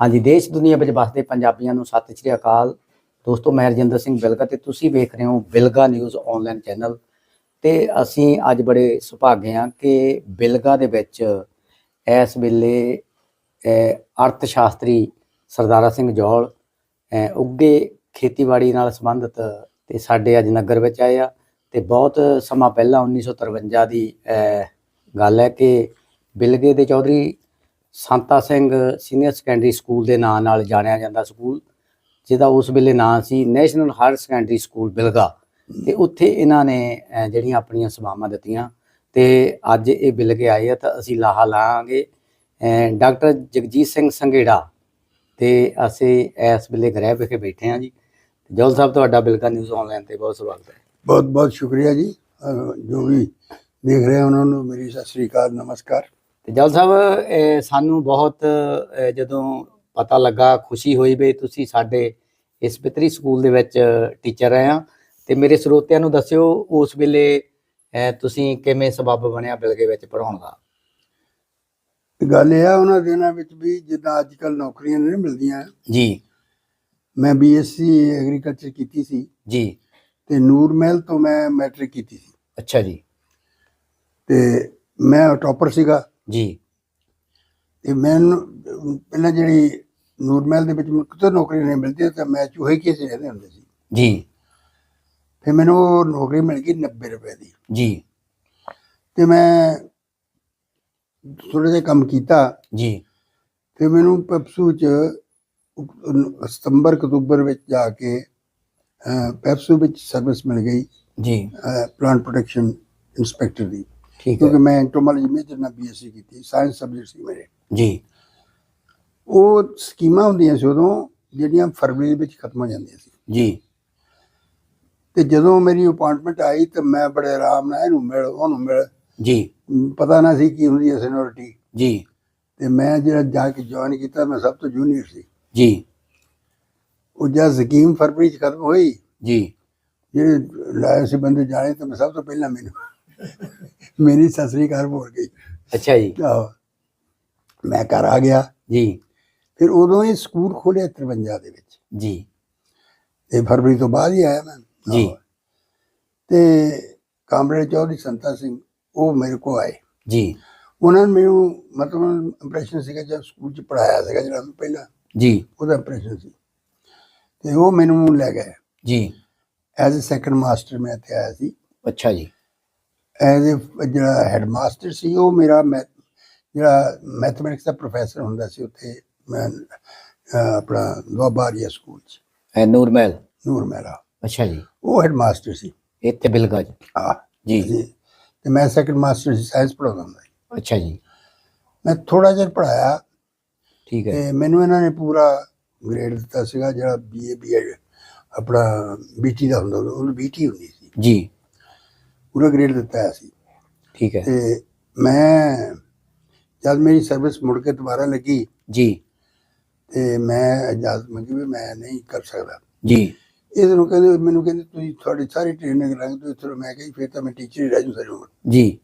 ਹਾਂਜੀ ਦੇਸ਼ ਦੁਨੀਆ ਵਿੱਚ ਵਸਦੇ ਪੰਜਾਬੀਆਂ ਨੂੰ ਸਤਿ ਸ਼੍ਰੀ ਅਕਾਲ। ਦੋਸਤੋ ਮੈਂ ਰਜਿੰਦਰ ਸਿੰਘ ਬਿਲਗਾ ਤੇ ਤੁਸੀਂ ਵੇਖ ਰਹੇ ਹੋ ਬਿਲਗਾ ਨਿਊਜ਼ ਆਨਲਾਈਨ ਚੈਨਲ। ਤੇ ਅਸੀਂ ਅੱਜ ਬੜੇ ਸੁਭਾਗੇ ਹਾਂ ਕਿ ਬਿਲਗਾ ਦੇ ਵਿੱਚ ਇਸ ਵੇਲੇ ਅਰਥ ਸ਼ਾਸਤਰੀ ਸਰਦਾਰਾ ਸਿੰਘ ਜੋਲ ਅਹ, ਉੱਗੇ ਖੇਤੀਬਾੜੀ ਨਾਲ ਸੰਬੰਧਿਤ ਤੇ ਸਾਡੇ ਅੱਜ ਨਗਰ ਵਿੱਚ ਆਏ ਆ। ਤੇ ਬਹੁਤ ਸਮਾਂ ਪਹਿਲਾਂ 1953 ਦੀ ਗੱਲ ਹੈ ਕਿ ਬਿਲਗੇ ਦੇ Chaudhary Santa Singh senior secondary school ਦੇ ਨਾਂ ਨਾਲ ਜਾਣਿਆ ਜਾਂਦਾ ਸਕੂਲ, ਜਿਹਦਾ ਉਸ ਵੇਲੇ ਨਾਂ ਸੀ national higher secondary school Bilga. ਤੇ ਉੱਥੇ ਇਹਨਾਂ ਨੇ ਜਿਹੜੀਆਂ ਆਪਣੀਆਂ ਸੇਵਾਵਾਂ ਦਿੱਤੀਆਂ ਤੇ ਅੱਜ ਇਹ ਬਿਲਗੇ ਆਏ ਆ ਤਾਂ ਅਸੀਂ ਲਾਹਾ ਲਾਂਗੇ ਡਾਕਟਰ ਜਗਜੀਤ ਸਿੰਘ ਸੰਘੇੜਾ ਤੇ ਅਸੀਂ ਇਸ ਵੇਲੇ ਗ੍ਰਹਿ ਵਿਖੇ ਬੈਠੇ ਹਾਂ ਜੀ। ਜੋਲ ਸਾਹਿਬ, ਤੁਹਾਡਾ ਬਿਲਗਾ ਨਿਊਜ਼ ਆਨਲਾਈਨ ਤੇ ਬਹੁਤ ਸਵਾਗਤ ਹੈ। ਬਹੁਤ ਬਹੁਤ ਸ਼ੁਕਰੀਆ ਜੀ। ਜੋ ਵੀ ਦੇਖ ਰਹੇ ਉਹਨਾਂ ਨੂੰ, ਮੇਰੀ ਸਤਿ ਸ੍ਰੀ ਅਕਾਲ, ਨਮਸਕਾਰ। ਤੇ ਜਲ ਸਾਹਿਬ ਇਹ ਸਾਨੂੰ ਬਹੁਤ ਜਦੋਂ ਪਤਾ ਲੱਗਾ ਖੁਸ਼ੀ ਹੋਈ ਵੀ ਤੁਸੀਂ ਸਾਡੇ ਇਸ ਪਿਤਰੀ ਸਕੂਲ ਦੇ ਵਿੱਚ ਟੀਚਰ ਰਹੇ ਆ। ਤੇ ਮੇਰੇ ਸਰੋਤਿਆਂ ਨੂੰ ਦੱਸਿਓ ਉਸ ਵੇਲੇ ਤੁਸੀਂ ਕਿਵੇਂ ਸਬੱਬ ਬਣਿਆ ਬਿਲਗੇ ਵਿੱਚ ਪੜਾਉਣ ਦਾ? ਗੱਲ ਇਹ ਆ ਉਹਨਾਂ ਦਿਨਾਂ ਵਿੱਚ ਵੀ ਜਿੱਦਾਂ ਅੱਜ ਕੱਲ ਨੌਕਰੀਆਂ ਨਹੀਂ ਮਿਲਦੀਆਂ। ਜੀ। ਮੈਂ ਬੀਐਸਸੀ ਐਗਰੀਕਲਚਰ ਕੀਤੀ ਸੀ। ਜੀ। ਤੇ ਨੂਰ ਮਹਿਲ ਤੋਂ ਮੈਂ ਮੈਟ੍ਰਿਕ ਕੀਤੀ ਸੀ। ਅੱਛਾ ਜੀ। ਤੇ ਮੈਂ ਟੌਪਰ ਸੀਗਾ। ਜੀ। ਤੇ ਮੈਨੂੰ ਪਹਿਲਾਂ ਜਿਹੜੀ ਨੂਰ ਮਹਿਲ ਦੇ ਵਿੱਚ ਮੈਨੂੰ ਕਿਤੇ ਨੌਕਰੀ ਨਹੀਂ ਮਿਲਦੀ ਤਾਂ ਮੈਂ ਚੂਹੇ ਕਿਸੇ ਰਹਿੰਦੇ ਹੁੰਦੇ ਸੀ। ਜੀ। ਫਿਰ ਮੈਨੂੰ ਉਹ ਨੌਕਰੀ ਮਿਲ ਗਈ 90 ਰੁਪਏ ਦੀ। ਜੀ। ਤੇ ਮੈਂ ਥੋੜਾ ਜਿਹਾ ਕੰਮ ਕੀਤਾ। ਜੀ। ਤੇ ਮੈਨੂੰ ਪੈਪਸੂ ਚ ਸਤੰਬਰ ਅਕਤੂਬਰ ਵਿੱਚ ਜਾ ਕੇ ਪੈਪਸੂ ਵਿੱਚ ਸਰਵਿਸ ਮਿਲ ਗਈ। ਜੀ। ਪਲਾਂਟ ਪ੍ਰੋਟੈਕਸ਼ਨ ਇਨਸਪੈਕਟਰ ਦੀ। ਠੀਕ ਕਿਉਂਕਿ ਮੈਂ ਐਂਟੋਮੋਲੋਜੀ ਮੇਜਰ ਨਾਲ ਬੀਐਸਸੀ ਕੀਤੀ ਸਾਇੰਸ ਸਬਜੈਕਟ ਸੀ ਮੇਰੇ। ਜੀ। ਉਹ ਸਕੀਮਾਂ ਹੁੰਦੀਆਂ ਸੀ ਉਦੋਂ ਜਿਹੜੀਆਂ ਫਰਵਰੀ ਦੇ ਵਿੱਚ ਖਤਮ ਹੋ ਜਾਂਦੀਆਂ ਸੀ। ਜੀ। ਤੇ ਜਦੋਂ ਮੇਰੀ ਅਪਾਇੰਟਮੈਂਟ ਆਈ ਤਾਂ ਮੈਂ ਬੜੇ ਆਰਾਮ ਨਾਲ ਇਹਨੂੰ ਮਿਲ ਉਹਨੂੰ ਮਿਲ। ਜੀ। ਪਤਾ ਨਾ ਸੀ ਕੀ ਹੁੰਦੀ ਹੈ ਸੀਨੀਅਰਿਟੀ ਜੀ। ਤੇ ਮੈਂ ਜਿਹੜਾ ਜਾ ਕੇ ਜੁਆਇਨ ਕੀਤਾ ਮੈਂ ਸਭ ਤੋਂ ਜੂਨੀਅਰ ਸੀ। ਜੀ। ਉਹ ਜਦ ਸਕੀਮ ਫਰਵਰੀ ਚ ਖਤਮ ਹੋਈ ਜੀ। ਜਿਹੜੇ ਸੀ ਬੰਦੇ ਜਾਣੇ ਤਾਂ ਮੈਂ ਸਭ ਤੋਂ ਪਹਿਲਾਂ ਮੈਨੂੰ ਮੇਰੀ ਸਤਿ ਸ੍ਰੀ ਅਕਾਲ ਬੋਲ ਗਈ। ਅੱਛਾ ਜੀ। ਆਹੋ। ਮੈਂ ਘਰ ਆ ਗਿਆ। ਜੀ। ਫਿਰ ਉਦੋਂ ਹੀ ਸਕੂਲ ਖੋਲਿਆ 53 ਦੇ ਵਿੱਚ। ਜੀ। ਤੇ ਫਰਵਰੀ ਤੋਂ ਬਾਅਦ ਹੀ ਆਇਆ ਮੈਂ। ਜੀ। ਤੇ ਕਾਮਰੇਡ ਚੌਧਰੀ ਸੰਤਾ ਸਿੰਘ ਉਹ ਮੇਰੇ ਕੋ ਆਏ। ਜੀ। ਉਹਨਾਂ ਨੇ ਮੈਨੂੰ ਮਤਲਬ ਇੰਪ੍ਰੈਸ਼ਨ ਸੀਗਾ ਜਦ ਸਕੂਲ ਚ ਪੜਾਇਆ ਸੀਗਾ ਜਿਹੜਾ ਮੈਂ ਪਹਿਲਾਂ ਜੀ। ਉਹਦਾ ਇੰਪ੍ਰੈਸ਼ਨ ਸੀ। ਤੇ ਉਹ ਮੈਨੂੰ ਲੈ ਗਏ। ਜੀ। ਐਜ਼ ਅ ਸੈਕੰਡ ਮਾਸਟਰ ਮੈਂ ਇੱਥੇ ਆਇਆ ਸੀ। ਅੱਛਾ ਜੀ। ਐਜ਼ ਅ ਜਿਹੜਾ ਹੈਡ ਮਾਸਟਰ ਸੀ ਉਹ ਮੇਰਾ ਜਿਹੜਾ ਮੈਥਮੈਟਿਕਸ ਦਾ ਪ੍ਰੋਫੈਸਰ ਹੁੰਦਾ ਸੀ ਉੱਥੇ ਮੈਂ ਆਪਣਾ ਦੁਆਬਾਰੀਆ ਸਕੂਲ ਚ। ਇਹ ਨੂਰ ਮਹਿਲ? ਨੂਰ ਅੱਛਾ ਜੀ। ਉਹ ਹੈਡ ਮਾਸਟਰ ਸੀ। ਇੱਥੇ ਬਿਲਗਾ ਜੀ। ਆ ਜੀ। ਤੇ ਮੈਂ ਸੈਕੰਡ ਮਾਸਟਰ ਸੀ ਸਾਇੰਸ ਪੜਾਉਂਦਾ ਹੁੰਦਾ ਅੱਛਾ ਜੀ। ਮੈਂ ਥੋੜਾ ਜਿਹਾ ਪੜਾਇਆ ਠੀਕ ਹੈ। ਤੇ ਮੈਨੂੰ ਇਹਨਾਂ ਨੇ ਪੂਰਾ ਗ੍ਰੇਡ ਦਿੱਤਾ ਸੀਗਾ ਜਿਹੜਾ ਬੀਏ ਬੀਐਡ ਆਪਣਾ ਬੀਟੀ ਦਾ ਹੁੰਦਾ ਉਹਨੂੰ ਬੀਟੀ ਹੁੰਦੀ ਸੀ। ਜੀ। ਪੂਰਾ ਗ੍ਰੇਡ ਦਿੱਤਾ ਹੋਇਆ ਸੀ। ਠੀਕ ਹੈ। ਤੇ ਮੈਂ ਜਦ ਮੇਰੀ ਸਰਵਿਸ ਮੁੜ ਕੇ ਦੁਬਾਰਾ ਲੱਗੀ ਜੀ। ਤੇ ਮੈਂ ਇਜਾਜ਼ਤ ਮੰਗੀ ਵੀ ਮੈਂ ਨਹੀਂ ਕਰ ਸਕਦਾ। ਜੀ। ਇਹਦੇ ਨੂੰ ਕਹਿੰਦੇ ਮੈਨੂੰ ਕਹਿੰਦੇ ਤੁਸੀਂ ਤੁਹਾਡੀ ਸਾਰੀ ਟ੍ਰੇਨਿੰਗ ਕਰਾਂਗੇ ਤੁਸੀਂ ਚਲੋ ਮੈਂ ਕਹੀ ਫਿਰ ਤਾਂ ਮੈਂ ਟੀਚਰ ਹੀ ਰਹਿ ਜੂ ਸਾਰੀ ਉਮਰ। ਜੀ।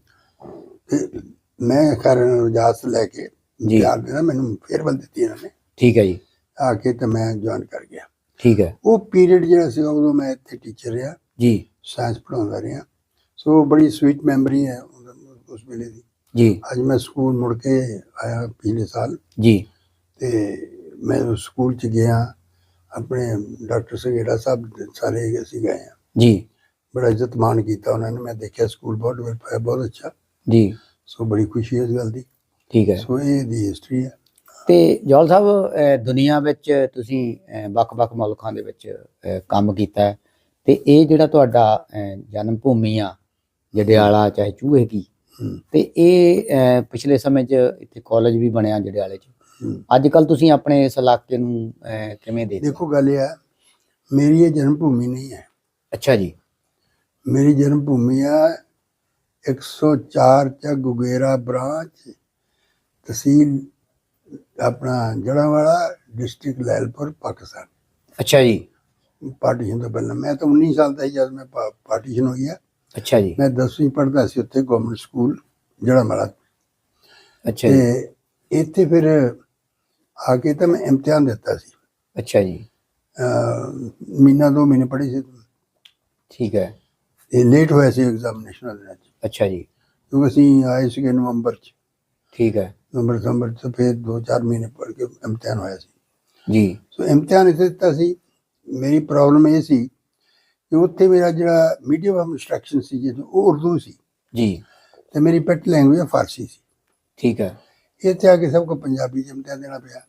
ਤੇ ਮੈਂ ਕਰਨ ਇਜਾਜ਼ਤ ਲੈ ਕੇ ਜੀ। ਯਾਰ ਦੇਣਾ ਮੈਨੂੰ ਫੇਰਵਲ ਦਿੱਤੀ ਇਹਨਾਂ ਨੇ। ਠੀਕ ਹੈ ਜੀ। ਆ ਕੇ ਤੇ ਮੈਂ ਜੁਆਇਨ ਕਰ ਗਿਆ। ਠੀਕ ਹੈ। ਉਹ ਪੀਰੀਅਡ ਜਿਹੜਾ ਸੀ ਉਦੋਂ ਮੈਂ ਇੱਥੇ ਟੀਚਰ ਰਿਹਾ। ਜੀ। ਸਾਇੰਸ ਪੜਾਉਂਦਾ ਰਿਹਾ। ਸੋ ਬੜੀ ਸਵੀਟ ਮੈਮਰੀ ਹੈ ਉਸ ਵੇਲੇ ਦੀ। ਜੀ। ਅੱਜ ਮੈਂ ਸਕੂਲ ਮੁੜ ਕੇ ਆਇਆ ਪਿਛਲੇ ਸਾਲ। ਜੀ। ਤੇ ਮੈਂ ਸਕੂਲ ਚ ਗਿਆ। ਆਪਣੇ ਡਾਕਟਰ ਸੰਗੇੜਾ ਸਾਹਿਬ ਸਾਰੇ ਅਸੀਂ ਗਏ ਆ ਜੀ। ਬੜਾ ਇੱਜ਼ਤ ਮਾਣ ਕੀਤਾ ਉਹਨਾਂ ਨੇ। ਮੈਂ ਦੇਖਿਆ ਸਕੂਲ ਬਹੁਤ ਡਿਵੈਲਪ ਹੋਇਆ ਬਹੁਤ ਅੱਛਾ। ਜੀ। ਸੋ ਬੜੀ ਖੁਸ਼ੀ ਹੈ ਇਸ ਗੱਲ ਦੀ। ਠੀਕ ਹੈ। ਸੋ ਇਹ ਦੀ ਹਿਸਟਰੀ ਹੈ। ਤੇ ਜੌਲ ਸਾਹਿਬ ਦੁਨੀਆ ਵਿੱਚ ਤੁਸੀਂ ਵੱਖ-ਵੱਖ ਮੁਲਕਾਂ ਦੇ ਵਿੱਚ ਕੰਮ ਕੀਤਾ ਤੇ ਇਹ ਜਿਹੜਾ ਤੁਹਾਡਾ ਜਨਮ ਭੂਮੀ ਆ ਜੜਿਆਲਾ ਚਾਹੇ ਚੂਹੇ ਕੀ। ਤੇ ਇਹ ਪਿਛਲੇ ਸਮੇਂ 'ਚ ਇੱਥੇ ਕਾਲਜ ਵੀ ਬਣਿਆ ਜੜਿਆਲੇ 'ਚ। ਅੱਜ ਕੱਲ ਤੁਸੀਂ ਆਪਣੇ ਇਸ ਇਲਾਕੇ ਨੂੰ ਕਿਵੇਂ ਦੇਖਦੇ ਹੋ? ਦੇਖੋ ਗੱਲ ਇਹ ਹੈ ਮੇਰੀ ਇਹ ਜਨਮ ਭੂਮੀ ਨਹੀਂ ਹੈ। ਅੱਛਾ ਜੀ। ਮੇਰੀ ਜਨਮ ਭੂਮੀ ਹੈ 104 ਚ ਗੁਗੇਰਾ ਬ੍ਰਾਂਚ ਤਹਿਸੀਲ ਆਪਣਾ ਜੜਾਵਾਲਾ ਡਿਸਟ੍ਰਿਕਟ ਲੈਲਪੁਰ ਪਾਕਿਸਤਾਨ। ਅੱਛਾ ਜੀ। ਪਾਰਟੀਸ਼ਨ ਤੋਂ ਪਹਿਲਾਂ ਮੈਂ ਤਾਂ 19 ਸਾਲ ਦਾ ਸੀ ਜਦ ਮੈਂ ਪਾਰਟੀਸ਼ਨ ਹੋਈ ਹੈ ਅੱਛਾ ਜੀ। ਮੈਂ 10ਵੀਂ ਪੜ੍ਹਦਾ ਸੀ ਉੱਥੇ ਗਵਰਨਮੈਂਟ ਸਕੂਲ ਜੜਾਵਾਲਾ ਅੱਛਾ ਜੀ। ਤੇ ਇੱਥੇ ਫਿਰ ਆ ਕੇ ਤਾਂ ਮੈਂ ਇਮਤਿਹਾਨ ਦਿੱਤਾ ਸੀ। ਅੱਛਾ ਜੀ। ਮਹੀਨਾ ਦੋ ਮਹੀਨੇ ਪੜ੍ਹੀ ਸੀ। ਠੀਕ ਹੈ। ਇਹ ਲੇਟ ਹੋਇਆ ਸੀ ਐਗਜ਼ਾਮੀਨੇਸ਼ਨ ਦੇ ਵਿੱਚ ਅੱਛਾ ਜੀ। ਕਿਉਂਕਿ ਅਸੀਂ ਆਏ ਸੀਗੇ ਨਵੰਬਰ ਚ। ਠੀਕ ਹੈ। ਨਵੰਬਰ ਦਸੰਬਰ ਚ ਫਿਰ ਦੋ ਚਾਰ ਮਹੀਨੇ ਪੜ੍ਹ ਕੇ ਇਮਤਿਹਾਨ ਹੋਇਆ ਸੀ। ਜੀ। ਸੋ ਇਮਤਿਹਾਨ ਇਸ ਦਿੱਤਾ ਸੀ। ਮੇਰੀ ਪ੍ਰੋਬਲਮ ਇਹ ਸੀ ਕਿ ਉੱਥੇ ਮੇਰਾ ਜਿਹੜਾ ਮੀਡੀਅਮ ਆਫ ਇੰਸਟਰਕਸ਼ਨ ਸੀ ਜਿਹਨੂੰ ਉਹ ਉਰਦੂ ਸੀ। ਜੀ। ਤੇ ਮੇਰੀ ਪੈਟ ਲੈਂਗੁਏਜ ਫਾਰਸੀ ਸੀ। ਠੀਕ ਹੈ। ਇੱਥੇ ਆ ਕੇ ਸਭ ਕੋ ਪੰਜਾਬੀ ਇਮਤਿਹਾਨ ਦੇਣਾ ਪਿਆ।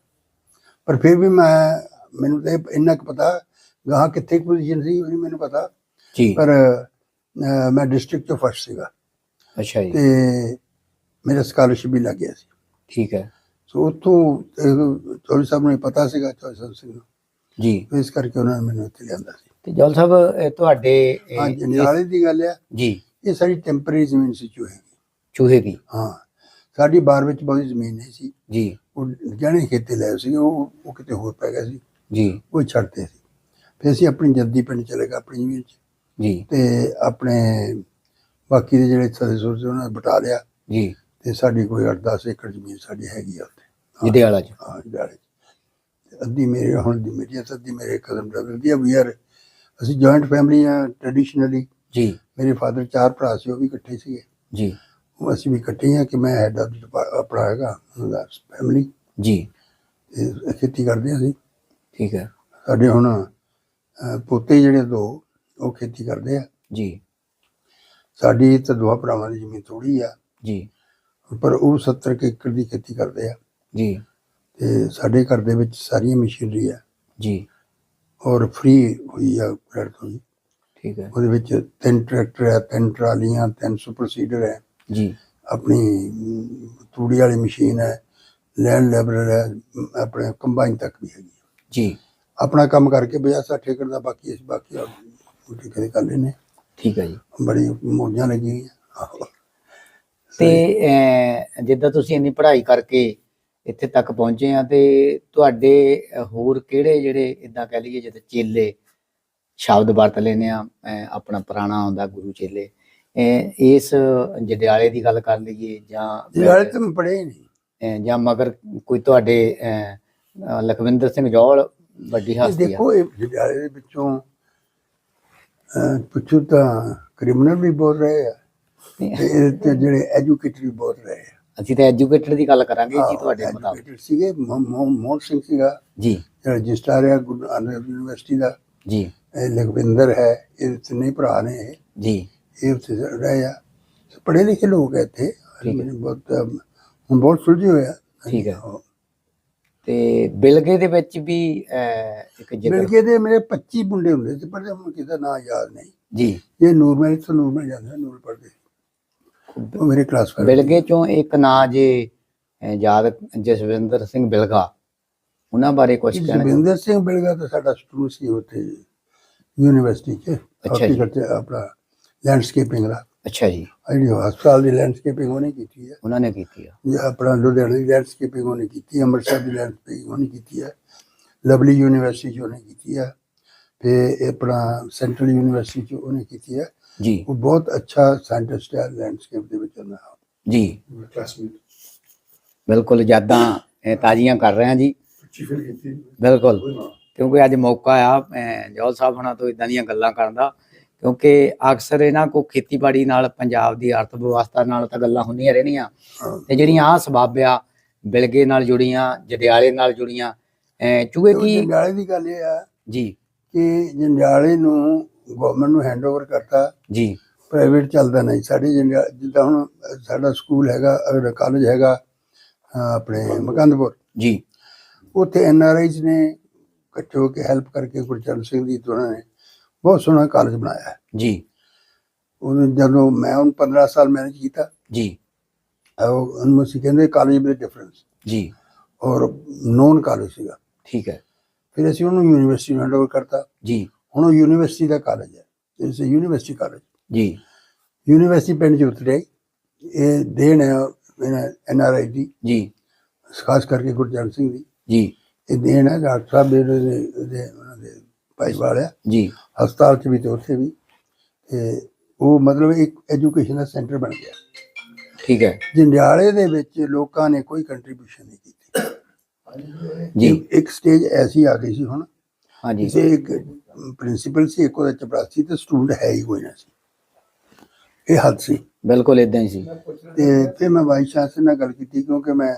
ਪਰ ਫਿਰ ਵੀ ਮੈਂ ਮੈਨੂੰ ਤਾਂ ਇੰਨਾ ਕੁ ਪਤਾ ਗਾਹਾਂ ਕਿੱਥੇ ਪੋਜੀਸ਼ਨ ਸੀ ਉਹ ਮੈਨੂੰ ਪਤਾ। ਜੀ। ਪਰ ਮੈਂ ਡਿਸਟ੍ਰਿਕਟ ਤੋਂ ਫਸਟ ਸੀਗਾ। ਅੱਛਾ ਜੀ। ਤੇ ਮੇਰਾ ਸਕਾਲਰਸ਼ਿਪ ਵੀ ਲੱਗ ਗਿਆ ਸੀ। ਠੀਕ ਹੈ। ਸੋ ਉੱਥੋਂ ਅਹ, ਚੌਧਰੀ ਸਾਹਿਬ ਨੂੰ ਪਤਾ ਸੀਗਾ ਚੌਧਰੀ ਸਾਹਿਬ ਸਿੰਘ ਨੂੰ। ਜੀ। ਤੇ ਇਸ ਕਰਕੇ ਉਹਨਾਂ ਨੇ ਮੈਨੂੰ ਇੱਥੇ ਲਿਆਂਦਾ ਸੀ। ਤੇ ਜੌਲ ਸਾਹਿਬ ਇਹ ਤੁਹਾਡੇ ਇਹ- ਹਾਂ ਜੰਡਿਆਲੇ ਦੀ ਗੱਲ ਆ। ਜੀ। ਇਹ ਸਾਡੀ ਟੈਂਪਰੇਰੀ ਜ਼ਮੀਨ ਸੀ ਚੂਹੇ ਦੀ। ਚੂਹੇ ਦੀ ਹਾਂ। ਸਾਡੀ ਬਾਰ ਵਿੱਚ ਬਹੁਤੀ ਜ਼ਮੀਨ ਨਹੀਂ ਸੀ। ਜੀ। ਉਹ ਜਾਣੇ ਖੇਤੇ ਲਏ ਸੀ ਉਹ ਉਹ ਕਿਤੇ ਹੋਰ ਪੈ ਗਿਆ ਸੀ। ਜੀ। ਉਹ ਛੱਡਦੇ ਸੀ। ਫਿਰ ਅਸੀਂ ਆਪਣੀ ਜੱਦੀ ਪਿੰਡ ਚਲੇ ਗਏ ਆਪਣੀ ਜ਼ਮੀਨ 'ਚ। ਜੀ। ਤੇ ਆਪਣੇ ਬਾਕੀ ਦੇ ਜਿਹੜੇ ਸਦस्य ਸੀ ਉਹਨਾਂ ਨੇ ਬਟਾ ਲਿਆ। ਜੀ। ਤੇ ਸਾਡੀ ਕੋਈ 8-10 ਏਕੜ ਜ਼ਮੀਨ ਸਾਡੀ ਹੈਗੀ ਆ ਉੱਥੇ। ਜਡਿਆਲਾ ਚ। ਹਾਂ ਤੇ ਅੱਧੀ ਮੇਰੇ ਹੁਣ ਦੀ ਮੇਰੀ ਆ, ਤੇ ਅੱਧੀ ਮੇਰੇ ਕਦਮ ਦੀ ਆ ਵੀ ਯਾਰ ਅਸੀਂ ਜੁਆਇੰਟ ਫੈਮਿਲੀ ਆ ਟ੍ਰੈਡੀਸ਼ਨਲੀ ਜੀ। ਮੇਰੇ ਫਾਦਰ ਚਾਰ ਭਰਾ ਸੀ ਉਹ ਵੀ ਇਕੱਠੇ ਸੀਗੇ। ਜੀ। ਉਹ ਅਸੀਂ ਵੀ ਇਕੱਠੇ ਆ ਕਿ ਮੈਂ ਹੈਡ ਆਫ ਆਪਣਾ ਹੈਗਾ ਫੈਮਿਲੀ ਜੀ। ਖੇਤੀ ਕਰਦੇ ਅਸੀਂ। ਠੀਕ ਹੈ। ਸਾਡੇ ਹੁਣ ਪੋਤੇ ਜਿਹੜੇ ਦੋ ਉਹ ਖੇਤੀ ਕਰਦੇ ਆ। ਜੀ। ਸਾਡੀ ਤਾਂ ਦੋ ਭਰਾਵਾਂ ਦੀ ਜ਼ਮੀਨ ਥੋੜੀ ਆ। ਜੀ। ਪਰ ਉਹ 70 ਕੁ ਏਕੜ ਦੀ ਖੇਤੀ ਕਰਦੇ ਆ। ਜੀ। ਤੇ ਸਾਡੇ ਘਰ ਦੇ ਵਿੱਚ ਸਾਰੀਆਂ ਮਸ਼ੀਨਰੀ ਆ। ਜੀ। ਔਰ ਫ੍ਰੀ ਹੋਈ ਆ ਜੀ। ਠੀਕ ਹੈ। ਉਹਦੇ ਵਿੱਚ ਤਿੰਨ ਟਰੈਕਟਰ ਹੈ ਤਿੰਨ ਟਰਾਲੀਆਂ ਤਿੰਨ ਸੁਪਰ ਸੀਡਰ ਹੈ। ਜੀ। ਆਪਣੀ ਤੂੜੀ ਵਾਲੀ ਮਸ਼ੀਨ ਹੈ ਲੈਂਡ ਲੈਬਰਰ ਹੈ ਆਪਣੇ ਕੰਬਾਈਨ ਤੱਕ ਵੀ ਹੈਗੀ। ਹੈ। ਜੀ। ਆਪਣਾ ਕੰਮ ਕਰਕੇ 50 60 ਏਕੜ ਦਾ ਬਾਕੀ ਅਸੀਂ ਬਾਕੀ ਠੇਕੇ ਦੇ ਕਰ ਲੈਨੇ ਠੀਕ ਹੈ ਜੀ। ਬੜੀ ਮੌਜਾਂ ਲੱਗੀ ਹੋਈਆਂ ਆਹੋ। ਤੇ ਜਿੱਦਾਂ ਤੁਸੀਂ ਇੰਨੀ ਪੜ੍ਹਾਈ ਕਰਕੇ ਇੱਥੇ ਤੱਕ ਪਹੁੰਚੇ ਆ ਤੇ ਤੁਹਾਡੇ ਹੋਰ ਕਿਹੜੇ ਜਿਹੜੇ ਇਦਾਂ ਕਹਿ ਲਈਏ ਜਿੱਦਾਂ ਚੇਲੇ ਸ਼ਬਦ ਵਰਤ ਲੈਨੇ ਆ ਆਪਣਾ ਪੁਰਾਣਾ ਆਉਂਦਾ ਗੁਰੂ ਚੇਲੇ। ਇਸ ਜਡਿਆਲੇ ਦੀ ਗੱਲ ਕਰ ਲਈਏ ਜਾਂ ਵਾਲੇ ਤਾਂ ਹੀ ਨਹੀਂ। ਜਾਂ ਮਗਰ ਕੋਈ ਤੁਹਾਡੇ ਲਖਵਿੰਦਰ ਸਿੰਘ ਜੌਲ ਵੱਡੀ ਹਸਤੀ ਆ। ਦੇਖੋ ਇਹ ਜੜਿਆਲੇ ਦੇ ਵਿੱਚੋਂ ਪੁੱਛੋ ਤਾਂ ਕ੍ਰਿਮੀਨਲ ਵੀ ਬਹੁਤ ਰਹੇ ਆ ਤੇ ਜਿਹੜੇ ਐਜੂਕੇਟਡ ਵੀ ਬਹੁਤ ਰਹੇ ਆ। ਅਸੀਂ ਤਾਂ ਐਜੂਕੇਟਡ ਦੀ ਗੱਲ ਕਰਾਂਗੇ ਜੀ ਤੁਹਾਡੇ ਮੁਤਾਬਕ educated ਸੀਗੇ ਮੋਹਨ ਸਿੰਘ ਸੀਗਾ। ਜੀ। ਰਜਿਸਟਰ ਹੈ ਗੁਰੂ ਨਾਨਕ ਯੂਨੀਵਰਸਿਟੀ ਦਾ। ਜੀ। ਇਹ ਲਖਵਿੰਦਰ ਹੈ ਇਹ ਤਿੰਨੇ ਭਰਾ ਨੇ ਇਹ। ਜੀ। ਇਹ ਉੱਥੇ ਰਹੇ ਆ। ਪੜ੍ਹੇ ਲਿਖੇ ਲੋਕ ਹੈ ਇੱਥੇ। ਮੈਨੂੰ ਬਹੁਤ ਹੁਣ ਬਹੁਤ ਸੁਲਝੇ ਹੋਇਆ ਠੀਕ ਹੈ। ਤੇ ਬਿਲਗੇ ਦੇ ਵਿੱਚ ਵੀ ਇੱਕ ਜ਼ਿਕਰ ਮਿਲਕੇ ਦੇ ਮੇਰੇ 25 ਮੁੰਡੇ ਹੁੰਦੇ ਸੀ ਪਰ ਹੁਣ ਕਿਦਾ ਨਾਂ ਯਾਦ ਨਹੀਂ। ਜੀ। ਇਹ ਨੂਰਮਹਿਲ ਤੋਂ ਨੂਰਮਹਿਲ ਜਾਂਦੇ ਨੂਰ ਪੜ੍ਹਦੇ। ਸੀ। ਉਹ ਮੇਰੇ ਕਲਾਸ ਫੈਲੋ ਬਿਲਗੇ ਚੋਂ ਇੱਕ ਨਾਂ ਜੇ ਯਾਦ ਜਸਵਿੰਦਰ ਸਿੰਘ ਬਿਲਗਾ। ਉਹਨਾਂ ਬਾਰੇ ਕੁਝ ਕਹਿਣਾ? ਜਸਵਿੰਦਰ ਸਿੰਘ ਬਿਲਗਾ ਤਾਂ ਸਾਡਾ ਸਟੂਡੈਂਟ ਸੀ ਉੱਥੇ ਯੂਨੀਵਰਸਿਟੀ 'ਚ ਅੱਛਾ ਜੀ। Horticulture, ਆਪਣਾ ਲੈਂਡਸਕੇਪਿੰਗ ਦਾ। ਅੱਛਾ ਜੀ। ਜਿਹੜੀ ਹਸਪਤਾਲ ਦੀ ਲੈਂਡਸਕੇਪਿੰਗ ਉਹਨੇ ਕੀਤੀ ਹੈ। ਉਹਨਾਂ ਨੇ ਕੀਤੀ ਆ। ਜਾਂ ਆਪਣਾ ਲੁਧਿਆਣੇ ਦੀ ਲੈਂਡਸਕੇਪਿੰਗ ਉਹਨੇ ਕੀਤੀ ਹੈ ਅੰਮ੍ਰਿਤਸਰ ਦੀ ਲੈਂਡਸਕੇਪਿੰਗ ਉਹਨੇ ਕੀਤੀ ਹੈ। ਲਵਲੀ ਯੂਨੀਵਰਸਿਟੀ 'ਚ ਉਹਨੇ ਕੀਤੀ ਹੈ। ਇਹ ਆਪਣਾ ਸੈਂਟਰਲ ਯੂਨੀਵਰਸਿਟੀ 'ਚ ਉਹਨੇ ਕੀਤੀ ਹੈ। ਜੀ। ਉਹ ਬਹੁਤ ਅੱਛਾ ਸਾਇੰਟਿਸਟ ਹੈ ਲੈਂਡਸਕੇਪ ਦੇ ਵਿੱਚ ਉਹਨਾਂ ਜੀ। ਕਲਾਸਮੇਟ ਬਿਲਕੁਲ ਯਾਦਾਂ ਤਾਜ਼ੀਆਂ ਕਰ ਰਹੇ ਹਾਂ ਜੀ। ਬਿਲਕੁਲ। ਕਿਉਂਕਿ ਅੱਜ ਮੌਕਾ ਆ ਜੌਲ ਸਾਹਿਬ ਹੁਣਾਂ ਤੋਂ ਇਦਾਂ ਦੀਆਂ ਗੱਲਾਂ ਕਰਨ ਦਾ। ਕਿਉਂਕਿ ਅਕਸਰ ਇਹਨਾਂ ਕੋ ਖੇਤੀਬਾੜੀ ਨਾਲ ਪੰਜਾਬ ਦੀ ਅਰਥ ਵਿਵਸਥਾ ਨਾਲ ਤਾਂ ਗੱਲਾਂ ਹੁੰਦੀਆਂ ਰਹਿਣੀਆਂ। ਤੇ ਜਿਹੜੀਆਂ ਆ ਸਬੱਬ ਆ ਬਿਲਗੇ ਨਾਲ ਜੁੜੀਆਂ ਜਡਿਆਲੇ ਨਾਲ ਜੁੜੀਆਂ ਚੂਹੇ ਕੀ ਜੰਡਿਆਲੇ ਦੀ ਗੱਲ ਇਹ ਆ ਜੀ। ਕਿ ਜੰਡਿਆਲੇ ਨੂੰ ਗਵਰਨਮੈਂਟ ਨੂੰ ਹੈਂਡਓਵਰ ਕਰਤਾ। ਜੀ। ਪ੍ਰਾਈਵੇਟ ਚੱਲਦਾ ਨਹੀਂ। ਸਾਡੇ ਜਿੱਦਾਂ ਹੁਣ ਸਾਡਾ ਸਕੂਲ ਹੈਗਾ ਅਗਰ ਕਾਲਜ ਹੈਗਾ ਆਪਣੇ ਮਕੰਦਪੁਰ। ਜੀ। ਉੱਥੇ ਐਨ ਆਰ ਆਈਜ਼ ਨੇ ਇਕੱਠੇ ਹੋ ਕੇ ਹੈਲਪ ਕਰਕੇ ਗੁਰਚਰਨ ਸਿੰਘ ਦੀ ਉਹਨਾਂ ਨੇ ਬਹੁਤ ਸੋਹਣਾ ਕਾਲਜ ਬਣਾਇਆ। ਜੀ। ਉਹਨੂੰ ਜਦੋਂ ਮੈਂ ਹੁਣ 15 ਸਾਲ ਮੈਨੇਜ ਕੀਤਾ ਜੀ। ਉਹ ਉਹਨੂੰ ਅਸੀਂ ਕਹਿੰਦੇ ਕਾਲਜ ਵਿੱਚ ਡਿਫਰੈਂਸ ਜੀ। ਔਰ ਨੋਨ ਕਾਲਜ ਸੀਗਾ। ਠੀਕ ਹੈ। ਫਿਰ ਅਸੀਂ ਉਹਨੂੰ ਯੂਨੀਵਰਸਿਟੀ ਹੈਂਡਓਵਰ ਕਰਤਾ। ਜੀ। ਹੁਣ ਉਹ ਯੂਨੀਵਰਸਿਟੀ ਦਾ ਕਾਲਜ ਹੈ ਇਟਸ ਯੂਨੀਵਰਸਿਟੀ ਕਾਲਜ ਜੀ। ਯੂਨੀਵਰਸਿਟੀ ਪਿੰਡ ਚ ਉਤਰੇ ਇਹ ਦੇਣ ਹੈ ਐਨ ਆਰ ਆਈ ਦੀ ਜੀ। ਖਾਸ ਕਰਕੇ ਗੁਰਚਰਨ ਸਿੰਘ ਦੀ। ਜੀ। ਇਹ ਦੇਣ ਹੈ ਡਾਕਟਰ ਸਾਹਿਬ ਦੇ ਦੇ- ਉਹਨਾਂ ਦੇ ਭਾਈ ਵਾਲਿਆ। ਜੀ। ਹਸਪਤਾਲ ਚ ਵੀ ਤੇ ਉੱਥੇ ਵੀ। ਤੇ ਉਹ ਮਤਲਬ ਇੱਕ ਐਜੂਕੇਸ਼ਨ ਦਾ ਸੈਂਟਰ ਬਣ ਗਿਆ। ਠੀਕ ਹੈ। ਜੰਡਿਆਲੇ ਦੇ ਵਿੱਚ ਲੋਕਾਂ ਨੇ ਕੋਈ ਕੰਟਰੀਬਿਊਸ਼ਨ ਨਹੀਂ ਕੀਤੀ। ਜੀ। ਇੱਕ ਸਟੇਜ ਐਸੀ ਆ ਗਈ ਸੀ ਹੁਣ ਹਾਂਜੀ। ਜਿਸੇ ਇੱਕ ਪ੍ਰਿੰਸੀਪਲ ਸੀ ਇੱਕ ਉਹਦਾ ਚਪੜਾਸੀ ਤੇ ਸਟੂਡੈਂਟ ਹੈ ਹੀ ਕੋਈ ਨਾ ਸੀ। ਇਹ ਹੱਦ ਸੀ। ਬਿਲਕੁਲ ਇਦਾਂ ਹੀ ਸੀ। ਤੇ ਫਿਰ ਮੈਂ ਵਾਈਸ ਚਾਂਸਲਰ ਨਾਲ ਗੱਲ ਕੀਤੀ ਕਿਉਂਕਿ ਮੈਂ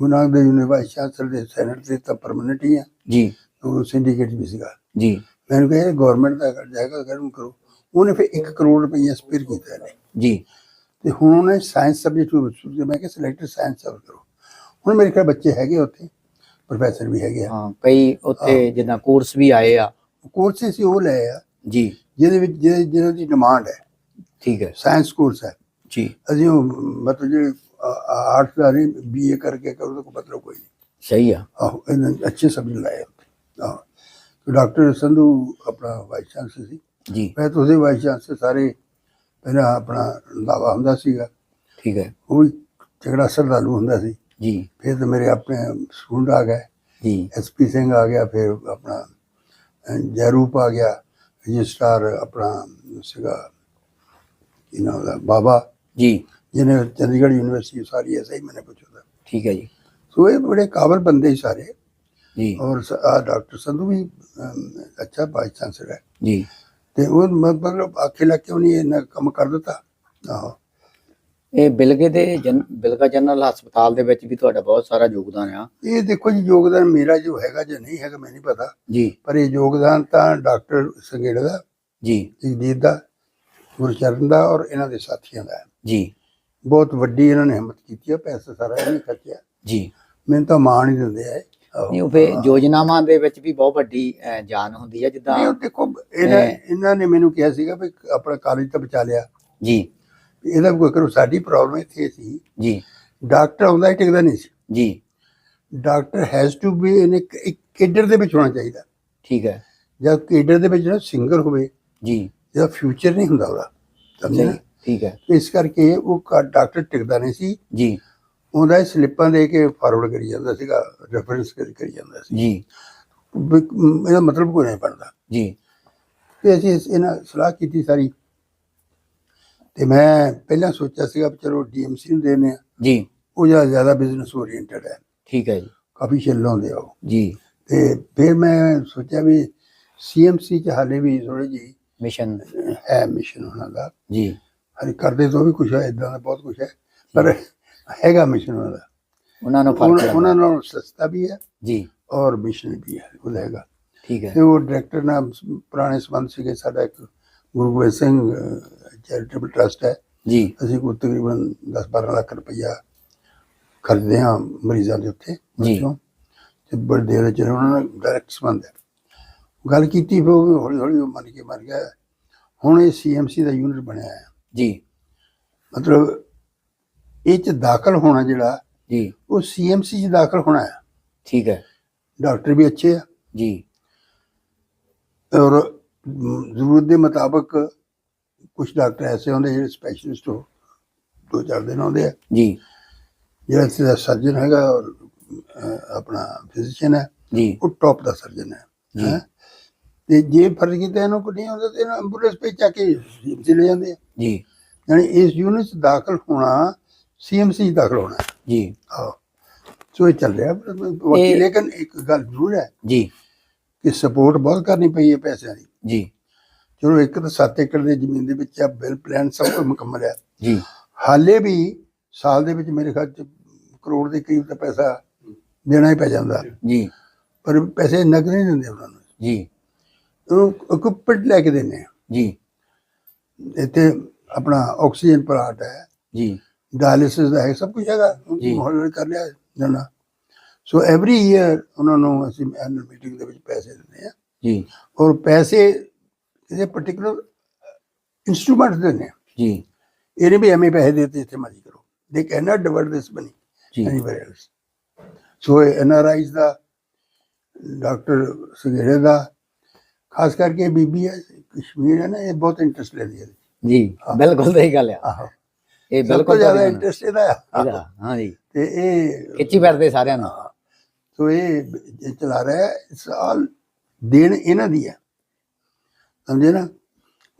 ਗੁਰੂ ਦੇ ਯੂਨੀਵਰਸਿਟੀ ਚਾਂਸਲਰ ਦੇ ਸੈਨੇਟ ਤੇ ਤਾਂ ਪਰਮਨੈਂਟ ਹੀ ਆ। ਜੀ। ਉਹ ਸਿੰਡੀਕੇਟ ਵੀ ਸੀਗਾ। ਜੀ। ਮੈਨੂੰ ਕਿਹਾ ਗਵਰਨਮੈਂਟ ਦਾ ਕਰ ਜਾਏਗਾ ਕਰਮ ਕਰੋ। ਉਹਨੇ ਫਿਰ 1 ਕਰੋੜ ਰੁਪਈਆ ਸਪੇਅਰ ਕੀਤਾ ਨੇ ਜੀ। ਤੇ ਹੁਣ ਉਹਨੇ ਸਾਇੰਸ ਸਬਜੈਕਟ ਨੂੰ ਮੈਂ ਕਿਹਾ ਸਿਲੈਕਟਡ ਸਾਇੰਸ ਸਬਜੈਕਟ ਕਰੋ। ਹੁਣ ਮੇਰੇ ਕੋਲ ਬੱਚੇ ਹੈਗੇ ਉੱਥੇ। ਪ੍ਰੋਫੈਸਰ ਵੀ ਹੈਗੇ ਆ। ਹਾਂ ਕਈ ਉੱਥੇ ਜਿੱਦਾਂ ਕੋਰਸ ਵੀ ਆਏ ਆ। ਕੋਰਸਿਸ ਹੀ ਉਹ ਲਏ ਆ ਜੀ। ਜਿਹਦੇ ਵਿੱਚ ਜਿਹਦੇ- ਜਿਹਨਾਂ ਦੀ ਡਿਮਾਂਡ ਹੈ। ਠੀਕ ਹੈ। ਸਾਇੰਸ ਕੋਰਸ ਹੈ। ਜੀ। ਅਸੀਂ ਉਹ ਮਤਲਬ ਜਿਹੜੇ ਆਰਟਸ ਦਾ ਨਹੀਂ ਬੀਏ ਕਰਕੇ ਕਰੋ ਤਾਂ ਕੋਈ ਮਤਲਬ ਕੋਈ ਨਹੀਂ। ਸਹੀ ਆ। ਆਹੋ ਇਹਨਾਂ ਨੇ ਅੱਛੇ ਸਬਜੈਕਟ ਲਾਏ ਉੱਥੇ। ਆਹੋ। ਤੇ ਡਾਕਟਰ ਸੰਧੂ ਆਪਣਾ ਵਾਈਸ ਚਾਂਸਲਰ ਸੀ। ਜੀ। ਮੈਂ ਤੁਸੀਂ ਵਾਈਸ ਚਾਂਸਲਰ ਸਾਰੇ ਪਹਿਲਾਂ ਆਪਣਾ ਦਾਵਾ ਹੁੰਦਾ ਸੀਗਾ। ਠੀਕ ਹੈ। ਉਹ ਵੀ ਝਗੜਾ ਸਰਦਾਲੂ ਹੁੰਦਾ ਸੀ। ਜੀ। ਫਿਰ ਤਾਂ ਮੇਰੇ ਆਪਣੇ ਸਟੂਡੈਂਟ ਆ ਗਏ। ਜੀ। ਐਸਪੀ ਸਿੰਘ ਆ ਗਿਆ ਫਿਰ ਆਪਣਾ ਅਹ, ਜੈਰੂਪ ਆ ਗਿਆ ਰਜਿਸਟਰ ਆਪਣਾ ਸੀਗਾ ਇਹਨਾਂ ਦਾ ਬਾਬਾ। ਜੀ। ਜਿਹਨੇ ਚੰਡੀਗੜ੍ਹ ਯੂਨੀਵਰਸਿਟੀ ਸਾਰੀ ਐਸਾ ਹੀ ਮੈंने ਪੁੱਛਿਆ ਠੀਕ ਹੈ ਜੀ। ਸੋ ਇਹ ਬੜੇ ਕਾਬਲ ਬੰਦੇ ਹੀ ਸਾਰੇ। ਜੀ। ਔਰ ਸ- ਆਹ ਡਾਕਟਰ ਸੰਧੂ ਵੀ ਅਮ, ਅੱਛਾ ਵਾਈਸ ਚਾਂਸਲਰ ਹੈ ਜੀ। ਤੇ ਉਹ ਮਤਲਬ ਆਖੇ ਲੱਗ ਕੇ ਉਹਨੇ ਇਹਨਾਂ ਕੰਮ ਕਰ ਦਿੱਤਾ। ਆਹੋ। ਇਹ ਬਿਲਗੇ ਦੇ ਜਨ ਬਿਲਗਾ ਜਨਰਲ ਹਸਪਤਾਲ ਦੇ ਵਿੱਚ ਵੀ ਤੁਹਾਡਾ ਬਹੁਤ ਸਾਰਾ ਯੋਗਦਾਨ ਆ। ਇਹ ਦੇਖੋ ਜੀ ਯੋਗਦਾਨ ਮੇਰਾ ਜੋ ਹੈਗਾ ਜਾਂ ਨਹੀਂ ਹੈਗਾ ਮੈਨੂੰ ਨਹੀਂ ਪਤਾ। ਜੀ। ਪਰ ਇਹ ਯੋਗਦਾਨ ਤਾਂ ਡਾਕਟਰ ਸੰਗੇੜਾ ਦਾ ਜੀ। ਜਗਦੀਪ ਦਾ ਗੁਰਚਰਨ ਦਾ ਔਰ ਇਹਨਾਂ ਦੇ ਸਾਥੀਆਂ ਦਾ। ਹੈ। ਜੀ। ਬਹੁਤ ਵੱਡੀ ਇਹਨਾਂ ਨੇ ਹਿੰਮਤ ਕੀਤੀ ਹੈ ਪੈਸਾ ਸਾਰਾ ਇਹ ਨਹੀਂ ਖਰਚਿਆ। ਜੀ। ਮੈਨੂੰ ਤਾਂ ਮਾਣ ਹੀ ਦਿੰਦੇ ਆ ਇਹ। ਆਹੋ। ਨਹੀਂ ਉਹ ਫੇ ਯੋਜਨਾਵਾਂ ਦੇ ਵਿੱਚ ਵੀ ਬਹੁਤ ਵੱਡੀ ਅਹ, ਜਾਨ ਹੁੰਦੀ ਜਿੱਦਾਂ ਨਹੀਂ, ਉਹ ਦੇਖੋ ਇਹਨਾਂ ਇਹ- ਇਹਨਾਂ ਨੇ ਮੈਨੂੰ ਕਿਹਾ ਸੀਗਾ ਵੀ ਆਪਣਾ ਕਾਲਜ ਤਾਂ ਬਚਾ ਲਿਆ। ਜੀ। ਇਹਦਾ ਵੀ ਕੋਈ ਕਰੋ ਸਾਡੀ ਪ੍ਰੋਬਲਮ ਇੱਥੇ ਸੀ। ਜੀ। ਡਾਕਟਰ ਆਉਂਦਾ ਹੀ ਟਿਕਦਾ ਨਹੀਂ ਸੀ। ਜੀ। Doctor has to be in ਇੱਕ ਕੇਡਰ ਦੇ ਵਿੱਚ ਹੋਣਾ ਚਾਹੀਦਾ। ਠੀਕ ਹੈ। ਜਦ ਕੇਡਰ ਦੇ ਵਿੱਚ ਜਿਹੜਾ ਸਿੰਗਰ ਹੋਵੇ ਜੀ। ਜਿਹਦਾ ਫਿਊਚਰ ਨਹੀਂ ਹੁੰਦਾ ਉਹਦਾ। ਸਮਝੇ ਨਾ? ਸਹੀ ਠੀਕ ਹੈ। ਇਸ ਕਰਕੇ ਉਹ ਡਾਕਟਰ ਟਿਕਦਾ ਨਹੀਂ ਸੀ। ਜੀ। ਉਹਦਾ ਇਹ ਸਲਿੱਪਾਂ ਦੇ ਕੇ ਫਾਰਵਰਡ ਕਰੀ ਜਾਂਦਾ ਸੀਗਾ ਰੈਫਰੈਂਸ ਕਰੀ ਜਾਂਦਾ ਸੀ। ਜੀ। ਇਹਦਾ ਮਤਲਬ ਕੋਈ ਨਹੀਂ ਬਣਦਾ। ਜੀ। ਤੇ ਅਸੀਂ ਇਹਨਾਂ ਸਲਾਹ ਕੀਤੀ ਸਾਰੀ। ਤੇ ਮੈਂ ਪਹਿਲਾਂ ਸੋਚਿਆ ਸੀਗਾ ਵੀ ਚਲੋ ਡੀਐਮਸੀ ਨੂੰ ਦੇਣੇ ਆ। ਜੀ। ਉਹ ਜ਼ਿਆਦਾ ਜ਼ਿਆਦਾ ਬਿਜ਼ਨਸ ਓਰੀਐਂਟਡ ਹੈ। ਠੀਕ ਹੈ ਜੀ। ਕਾਫੀ ਛਿੱਲ ਲਾਉਂਦੇ ਆ ਉਹ। ਜੀ। ਤੇ ਫਿਰ ਮੈਂ ਸੋਚਿਆ ਵੀ ਸੀਐਮਸੀ ਚ ਹਾਲੇ ਵੀ ਥੋੜੀ ਜੀ ਮਿਸ਼ਨ ਹੈ ਮਿਸ਼ਨ ਉਹਨਾਂ ਦਾ। ਜੀ। ਹਰੇ ਕਰਦੇ ਤੋਂ ਵੀ ਕੁਝ ਹੈ ਇਦਾਂ ਦਾ ਬਹੁਤ ਕੁਝ ਹੈ ਪਰ ਹੈਗਾ ਮਿਸ਼ਨ ਉਹਨਾਂ ਦਾ। ਉਹਨਾਂ ਨੂੰ ਫ਼ਰਕ ਉਹਨਾਂ- ਨਾਲ ਸਸਤਾ ਵੀ ਹੈ ਜੀ। ਔਰ ਮਿਸ਼ਨ ਵੀ ਹੈ ਉਹਦਾ ਹੈਗਾ। ਠੀਕ ਹੈ। ਤੇ ਉਹ ਡਾਇਰੈਕਟਰ ਨਾਲ ਪੁਰਾਣੇ ਸੰਬੰਧ ਸੀਗੇ ਸਾਡਾ ਇੱਕ ਗੁਰੂ ਗੋਬਿੰਦ ਸਿੰਘ ਚੈਰੀਟੇਬਲ ਟਰਸਟ ਹੈ। ਜੀ। ਅਸੀਂ ਕੋਈ ਤਕਰੀਬਨ 10-12 ਲੱਖ ਰੁਪਈਆ ਖਰਚਦੇ ਹਾਂ ਮਰੀਜ਼ਾਂ ਦੇ ਉੱਤੇ ਜੀ। ਤੇ ਬੜੇ ਦੇਰ ਚਲੇ ਉਹਨਾਂ ਨਾਲ ਡਾਇਰੈਕਟ ਸੰਬੰਧ ਹੈ। ਗੱਲ ਕੀਤੀ ਫਿਰ ਉਹ ਹੌਲੀ ਹੌਲੀ ਮੰਨ ਕੇ ਮਰ ਗਿਆ। ਹੁਣ ਇਹ ਸੀਐਮਸੀ ਦਾ ਯੂਨਿਟ ਬਣਿਆ ਹੈ ਜੀ। ਮਤਲਬ ਇਹ ਚ ਦਾਖਲ ਹੋਣਾ ਜਿਹੜਾ ਜੀ। ਉਹ ਸੀਐਮਸੀ ਚ ਦਾਖਲ ਹੋਣਾ ਹੈ। ਠੀਕ ਹੈ। ਡਾਕਟਰ ਵੀ ਅੱਛੇ ਆ। ਜੀ। ਔਰ ਜ਼ਰੂਰਤ ਦੇ ਮੁਤਾਬਕ ਕੁਝ ਡਾਕਟਰ ਐਸੇ ਹੁੰਦੇ ਜਿਹੜੇ ਸਪੈਸ਼ਲਿਸਟ ਹੋ ਦੋ ਚਾਰ ਦਿਨ ਆਉਂਦੇ ਆ। ਜੀ। ਜਿਹੜਾ ਇੱਥੇ ਦਾ ਸਰਜਨ ਹੈਗਾ ਔਰ ਆਪਣਾ ਫਿਜ਼ੀਸ਼ੀਅਨ ਹੈ ਜੀ। ਉਹ ਟੌਪ ਦਾ ਸਰਜਨ ਹੈ। ਹੈਂ। ਤੇ ਜੇ ਫਰਜ਼ ਕੀਤਾ ਇਹਨੂੰ ਕੋਈ ਨਹੀਂ ਹੁੰਦਾ ਤੇ ਇਹਨੂੰ ਐਂਬੂਲੈਂਸ ਪੇ ਚੱਕ ਕੇ ਚਲੇ ਜਾਂਦੇ ਆ। ਜੀ। ਯਾਨੀ ਇਸ ਯੂਨਿਟ 'ਚ ਦਾਖਲ ਹੋਣਾ ਸੀਐਮਸੀ 'ਚ ਦਾਖਲ ਹੋਣਾ ਜੀ। ਆਹੋ ਸੋ ਇਹ ਚੱਲ ਰਿਹਾ। ਲੇਕਿਨ ਇੱਕ ਗੱਲ ਜ਼ਰੂਰ ਹੈ ਜੀ। ਕਿ ਸਪੋਰਟ ਬਹੁਤ ਕਰਨੀ ਪਈ ਹੈ ਪੈਸਿਆਂ ਦੀ। ਜੀ। ਚਲੋ ਇੱਕ ਤਾਂ 7 ਏਕੜ ਦੀ ਜ਼ਮੀਨ ਦੇ ਵਿੱਚ ਆ ਬਿਲ ਪਲਾਨ ਸਭ ਕੁਝ ਮੁਕੰਮਲ ਹੈ ਜੀ। ਹਾਲੇ ਵੀ ਸਾਲ ਦੇ ਵਿੱਚ ਮੇਰੇ ਖਿਆਲ ਚ ਕਰੋੜ ਦੇ ਕਰੀਬ ਦਾ ਪੈਸਾ ਦੇਣਾ ਹੀ ਪੈ ਜਾਂਦਾ। ਜੀ। ਪਰ ਪੈਸੇ ਨਗਦ ਨਹੀਂ ਦਿੰਦੇ ਉਹਨਾਂ ਨੂੰ। ਜੀ। ਉਹ ਇਕਵਿਪਮੈਂਟ ਲੈ ਕੇ ਦਿੰਦੇ ਆ। ਜੀ। ਇੱਥੇ ਆਪਣਾ ਆਕਸੀਜਨ ਪਲਾਂਟ ਹੈ। ਜੀ। ਡਾਇਲਿਸਿਸ ਦਾ ਹੈ ਸਭ ਕੁਝ ਹੈਗਾ। ਜੀ। ਹੌਲੀ ਹੌਲੀ ਕਰ ਲਿਆ ਜਾਣਾ। ਸੋ ਐਵਰੀ ਈਅਰ ਉਹਨਾਂ ਨੂੰ ਅਸੀਂ ਐਨੂਅਲ ਮੀਟਿੰਗ ਦੇ ਵਿੱਚ ਪੈਸੇ ਦਿੰਦੇ ਆ। ਜੀ। ਔਰ ਪੈਸੇ ਕਿਸੇ ਪਾਰਟਿਕੂਲਰ ਇਨਸਟਰੂਮੈਂਟ ਦਿੰਦੇ ਆ ਜੀ। ਇਹਨੇ ਵੀ ਐਵੇਂ ਪੈਸੇ ਦੇ ਦਿੱਤੇ ਇੱਥੇ ਮਰਜ਼ੀ ਕਰੋ। They can not divert this money ਜੀ। anywhere else. ਸੋ ਐਨਆਰਆਈਜ਼ ਦਾ ਡਾਕਟਰ ਸੁਗੇੜੇ ਦਾ ਖਾਸ ਕਰਕੇ ਬੀਬੀ ਹੈ ਕਸ਼ਮੀਰ ਹੈ ਨਾ ਇਹ ਬਹੁਤ ਇੰਟਰਸਟ ਲੈਂਦੀ ਹੈ। ਜੀ ਬਿਲਕੁਲ ਸਹੀ ਗੱਲ ਆ। ਆਹੋ। ਇਹ ਸਭ ਤੋਂ ਬਿਲਕੁਲ ਜ਼ਿਆਦਾ ਤੁਹਾਡੀ ਇੰਟਰਸਟ ਇਹਦਾ ਆ। ਇਹਦਾ ਹਾਂ ਜੀ। ਤੇ ਇਹ ਖਿੱਚੀ ਫਿਰਦੇ ਸਾਰਿਆਂ ਨੂੰ। ਸੋ ਇਹ ਇਹ ਚਲਾ ਰਿਹਾ ਹੈ ਇਟਸ ਆਲ ਦੇਣ ਇਹਨਾਂ ਦੀ ਹੈ। ਸਮਝੇ ਨਾ?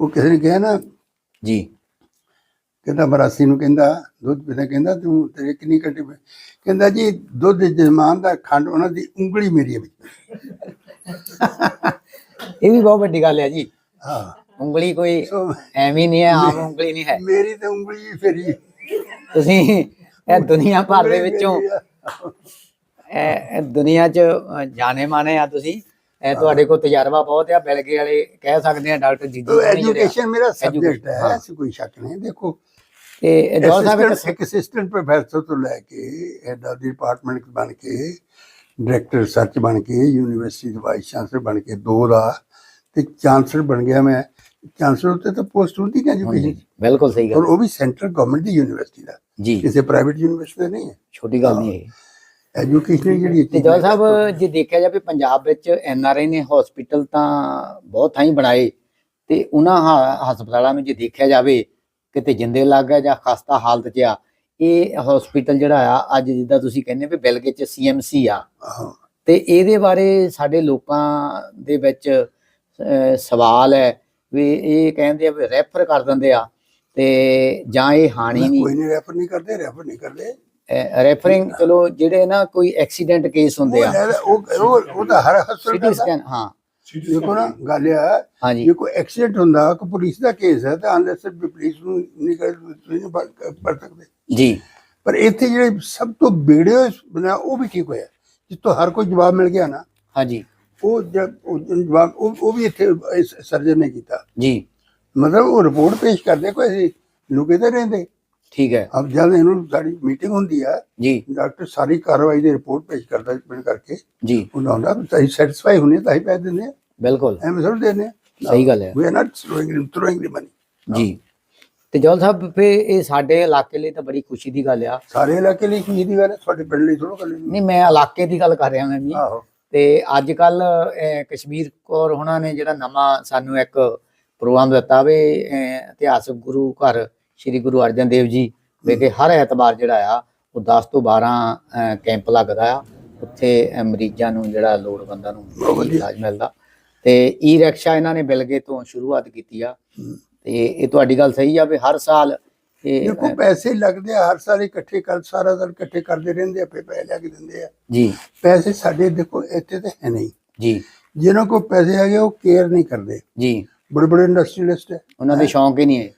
ਉਹ ਕਿਸੇ ਨੇ ਕਿਹਾ ਨਾ ਜੀ। ਕਹਿੰਦਾ ਬਰਾਸੀ ਨੂੰ ਕਹਿੰਦਾ ਦੁੱਧ ਪੀਦਾ ਕਹਿੰਦਾ ਤੂੰ ਤੇਰੇ ਕਿੰਨੀ ਘੰਟੇ ਕਹਿੰਦਾ ਜੀ ਦੁੱਧ ਜਮਾਨ ਦਾ ਖੰਡ ਉਹਨਾਂ ਦੀ ਉਂਗਲੀ ਮੇਰੀ ਵਿੱਚ ਇਹ ਵੀ ਬਹੁਤ ਵੱਡੀ ਗੱਲ ਹੈ ਜੀ। ਹਾਂ। ਉਂਗਲੀ ਕੋਈ ਐਵੇਂ ਨਹੀਂ ਹੈ ਆਮ ਉਂਗਲੀ ਨਹੀਂ ਹੈ। ਮੇਰੀ ਤਾਂ ਉਂਗਲੀ ਹੀ ਫੇਰੀ ਤੁਸੀਂ ਇਹ ਦੁਨੀਆ ਭਰ ਦੇ ਵਿੱਚੋਂ। ਇਹ ਦੁਨੀਆ 'ਚ ਜਾਣੇ ਮਾਨੇ ਆ ਤੁਸੀਂ। ਇਹ ਤੁਹਾਡੇ ਕੋਲ ਤਜਰਬਾ ਬਹੁਤ ਆ ਬਿਲਗੇ ਵਾਲੇ ਕਹਿ ਸਕਦੇ ਆ ਡਾਕਟਰ ਜੀ ਤੋ ਐਜੂਕੇਸ਼ਨ ਮੇਰਾ ਸਬਜੈਕਟ ਹੈ ਹਾਂ। ਐਸੀ ਕੋਈ ਸ਼ੱਕ ਨਹੀਂ ਦੇਖੋ। ਤੇ ਜੋਲ ਸਾਹਿਬ ਇੱਕ ਅਸਿਸਟੈਂਟ ਪ੍ਰੋਫੈਸਰ ਤੋਂ ਲੈ ਕੇ ਹੈਡ ਆਫ ਡਿਪਾਰਟਮੈਂਟ ਬਣ ਕੇ ਡਾਇਰੈਕਟਰ ਰਿਸਰਚ ਬਣ ਕੇ ਯੂਨੀਵਰਸਿਟੀ ਦਾ ਵਾਈਸ ਚਾਂਸਲਰ ਬਣ ਕੇ ਦੋ ਦਾ ਤੇ ਚਾਂਸਲਰ ਬਣ ਗਿਆ ਮੈਂ। ਚਾਂਸਲਰ ਉੱਤੇ ਤਾਂ ਪੋਸਟ ਹੁੰਦੀ ਹੈ ਐਜੂਕੇਸ਼ਨ ਬਿਲਕੁਲ ਸਹੀ ਔਰ ਗੱਲ ਉਹ ਵੀ ਸੈਂਟਰਲ ਗਵਰਨਮੈਂਟ ਦੀ ਯੂਨੀਵਰਸਿਟੀ ਦਾ। ਜੀ। ਕਿਸੇ ਪ੍ਰਾਈਵੇਟ ਯੂਨੀਵਰਸਿਟੀ ਦਾ ਨਹੀਂ ਹੈ। ਛੋਟੀ ਗੱਲ ਨਹੀਂ ਇਹ ਐਜੂਕੇਸ਼ਨ ਜਿਹੜੀ ਤੇ ਜੋਲ ਸਾਹਿਬ ਜੇ ਦੇਖਿਆ ਜਾਵੇ ਪੰਜਾਬ ਵਿੱਚ ਐਨ ਆਰ ਆਈ ਨੇ ਹਸਪੀਟਲ ਤਾਂ ਬਹੁਤ ਥਾਈਂ ਬਣਾਏ ਤੇ ਉਹਨਾਂ ਹਸਪਤਾਲਾਂ ਨੂੰ ਜੇ ਦੇਖਿਆ ਜਾਵੇ ਕਿਤੇ ਜਿੰਦੇ ਲੱਗ ਗਿਆ ਜਾਂ ਖਸਤਾ ਹਾਲਤ 'ਚ ਆ ਇਹ ਹਸਪੀਟਲ ਜਿਹੜਾ ਆ ਅੱਜ ਜਿੱਦਾਂ ਤੁਸੀਂ ਕਹਿੰਦੇ ਵੀ ਬਿਲਗੇ 'ਚ ਸੀਐਮਸੀ ਆ। ਤੇ ਇਹਦੇ ਬਾਰੇ ਸਾਡੇ ਲੋਕਾਂ ਦੇ ਵਿੱਚ ਸਵਾਲ ਹੈ ਵੀ ਇਹ ਕਹਿੰਦੇ ਆ ਵੀ ਰੈਫਰ ਕਰ ਦਿੰਦੇ ਆ ਤੇ ਜਾਂ ਇਹ ਹਾਨੀ ਨਹੀਂ। ਕੋਈ ਨਹੀਂ ਰੈਫਰ ਨਹੀਂ ਕਰਦੇ ਰੈਫਰ ਨਹੀਂ ਕਰਦੇ। ਰੈਫਰਿੰਗ ਚਲੋ ਜਿਹੜੇ ਨਾ ਕੋਈ ਐਕਸੀਡੈਂਟ ਕੇਸ ਹੁੰਦੇ ਆ। ਉਹ ਉਹ ਉਹ- ਤਾਂ ਹਰ ਹਸਪਤਾਲ ਸਿਟੀ ਹਾਂ। ਦੇਖੋ ਨਾ ਗੱਲ ਇਹ ਹੈ ਹਾਂਜੀ। ਜੇ ਕੋਈ ਐਕਸੀਡੈਂਟ ਹੁੰਦਾ ਕੋਈ ਪੁਲਿਸ ਦਾ ਕੇਸ ਹੈ ਤਾਂ ਅਨਲੈਸ ਵੀ ਪੁਲਿਸ ਨੂੰ ਨਹੀਂ ਕਰ ਤੁਸੀਂ ਨਹੀਂ ਪੜ੍ਹ ਸਕਦੇ। ਜੀ। ਪਰ ਇੱਥੇ ਜਿਹੜੇ ਸਭ ਤੋਂ ਬੇੜੇ ਬਣਾ ਉਹ ਵੀ ਠੀਕ ਹੋਇਆ। ਜਿਸ ਤੋਂ ਹਰ ਕੋਈ ਜਵਾਬ ਮਿਲ ਗਿਆ ਨਾ ਹਾਂਜੀ। ਉਹ ਜਵਾਬ ਉਹ ਵੀ ਇੱਥੇ ਸਰਜਨ ਨੇ ਕੀਤਾ। ਜੀ। ਮਤਲਬ ਉਹ ਰਿਪੋਰਟ ਪੇਸ਼ ਕਰਦੇ ਕੋਈ ਅਸੀਂ ਲੁਕੇ ਤੇ ਰਹਿੰਦੇ। ਠੀਕ ਹੈ। ਅਬ ਜਦ ਇਹਨੂੰ ਸਾਡੀ ਮੀਟਿੰਗ ਹੁੰਦੀ ਹੈ ਜੀ। ਡਾਕਟਰ ਸਾਰੀ ਕਾਰਵਾਈ ਦੀ ਰਿਪੋਰਟ ਪੇਸ਼ ਕਰਦਾ ਪਿੰਡ ਕਰਕੇ। ਜੀ। ਉਹਨਾਂ ਹੁੰਦਾ ਸਹੀ ਸੈਟੀਸਫਾਈ ਹੁੰਨੇ ਤਾਂ ਹੀ ਪੈਸੇ ਦਿੰਦੇ ਆ ਬਿਲਕੁਲ। ਐਵੇਂ ਦਿੰਦੇ ਆ ਸਹੀ ਗੱਲ ਹੈ। We are not throwing throwing the money ji. ਤੇ ਜੋਲ ਸਾਹਿਬ ਫੇ ਇਹ ਸਾਡੇ ਇਲਾਕੇ ਲਈ ਤਾਂ ਬੜੀ ਖੁਸ਼ੀ ਦੀ ਗੱਲ ਆ। ਸਾਰੇ ਇਲਾਕੇ ਲਈ ਖੁਸ਼ੀ ਦੀ ਗੱਲ ਹੈ ਤੁਹਾਡੇ ਪਿੰਡ ਲਈ ਥੋੜਾ ਗੱਲ ਨਹੀਂ ਮੈਂ ਇਲਾਕੇ ਦੀ ਗੱਲ ਕਰ ਰਿਹਾ ਮੈਂ ਵੀ ਆਹੋ। ਤੇ ਅੱਜ ਕੱਲ ਕਸ਼ਮੀਰ ਕੌਰ ਉਹਨਾਂ ਨੇ ਜਿਹੜਾ ਨਵਾਂ ਸਾਨੂੰ ਇੱਕ ਪ੍ਰੋਗਰਾਮ ਦਿੱਤਾ ਵੀ ਇਤਿਹਾਸਕ ਗੁਰੂ ਘਰ ਸ੍ਰੀ ਗੁਰੂ ਅਰਜਨ ਦੇਵ ਜੀ ਵਿਖੇ ਹਰ ਐਤਵਾਰ ਜਿਹੜਾ ਆ ਉਹ 10 ਤੋਂ 12 ਅਹ, ਕੈਂਪ ਲੱਗਦਾ ਆ। ਉੱਥੇ ਮਰੀਜ਼ਾਂ ਨੂੰ ਜਿਹੜਾ ਲੋੜਵੰਦਾਂ ਨੂੰ। ਇਲਾਜ ਮਿਲਦਾ। ਤੇ ਈ ਰਿਕਸ਼ਾ ਇਹਨਾਂ ਨੇ ਬਿਲਗੇ ਤੋਂ ਸ਼ੁਰੂਆਤ ਕੀਤੀ ਆ। ਤੇ ਇਹ ਤੁਹਾਡੀ ਗੱਲ ਸਹੀ ਆ ਵੀ ਹਰ ਸਾਲ ਇਹ ਦੇਖੋ ਪੈਸੇ ਲੱਗਦੇ ਆ ਹਰ ਸਾਲ ਇਕੱਠੇ ਕਰ ਸਾਰਾ ਸਾਲ ਇਕੱਠੇ ਕਰਦੇ ਰਹਿੰਦੇ ਆ ਫਿਰ ਪੈਸੇ ਲਿਆ ਕੇ ਦਿੰਦੇ ਆ। ਜੀ। ਪੈਸੇ ਸਾਡੇ ਦੇਖੋ ਇੱਥੇ ਤੇ ਹੈ ਨਹੀਂ। ਜੀ। ਜਿਨ੍ਹਾਂ ਕੋਲ ਪੈਸੇ ਹੈਗੇ ਉਹ ਕੇਅਰ ਨਹੀਂ ਕਰਦੇ। ਜੀ। ਬੜੇ ਬੜੇ ਇੰਡਸਟਰੀਲਿਸਟ ਹੈ ਉਹਨਾਂ ਦੇ ਸ਼ੌਂਕ ਹੀ ਨਹੀਂ ਹੈ।